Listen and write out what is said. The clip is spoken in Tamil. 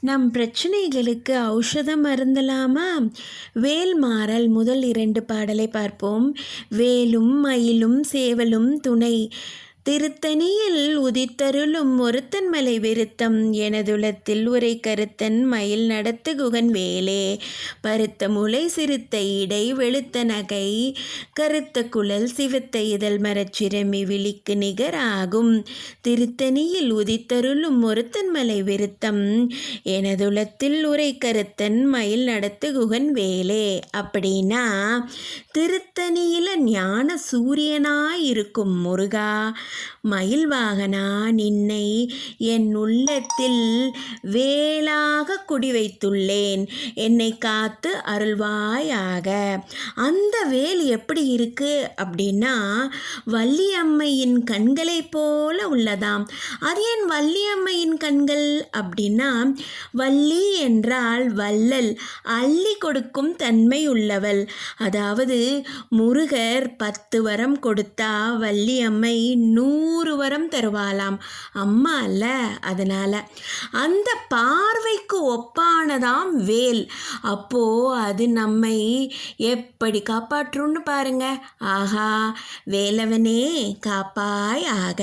நம் பிரச்சனைகளுக்கு ஔஷதம் அருந்தலாமா? வேல் மாறல் முதல் இரண்டு பாடலை பார்ப்போம். வேலும் மயிலும் சேவலும் துணை. திருத்தணியில் உதித்தருளும் ஒருத்தன் மலை விருத்தம். எனதுளத்தில் உரை கருத்தன் மயில் நடத்து குகன் வேலே. பருத்த முளை சிறுத்த இடை வெளுத்த நகை. கருத்த குழல் சிவத்த இதழ் மரச்சிரமி விழிக்கு நிகராகும். திருத்தணியில் உதித்தருளும் ஒருத்தன் மலை விருத்தம். எனதுளத்தில் உரை கருத்தன் மயில் நடத்து குகன் வேலே. அப்படின்னா திருத்தணியில் ஞான சூரியனாயிருக்கும் முருகா. மயில் வாகனா நின்னை என் உள்ளத்தில் வேலாக குடி வைத்துள்ளேன் என்னை காத்து அருள்வாயாக. அந்த வேல் எப்படி இருக்கு அப்படின்னா வள்ளியம்மையின் கண்களைப் போல உள்ளதாம். அது ஏன் வள்ளியம்மையின் கண்கள் அப்படின்னா வள்ளி என்றால் வள்ளல் அள்ளி கொடுக்கும் தன்மை உள்ளவள். அதாவது முருகர் பத்து வரம் கொடுத்தா வள்ளியம்மை நூறு வரம் தருவாளாம். அம்மா அல்ல அதனால். அந்த பார்வைக்கு ஒப்பானதாம் வேல். அப்போ அது நம்மை எப்படி காப்பாற்றும்னு பாருங்க. ஆஹா வேலவனே காப்பாய் ஆக.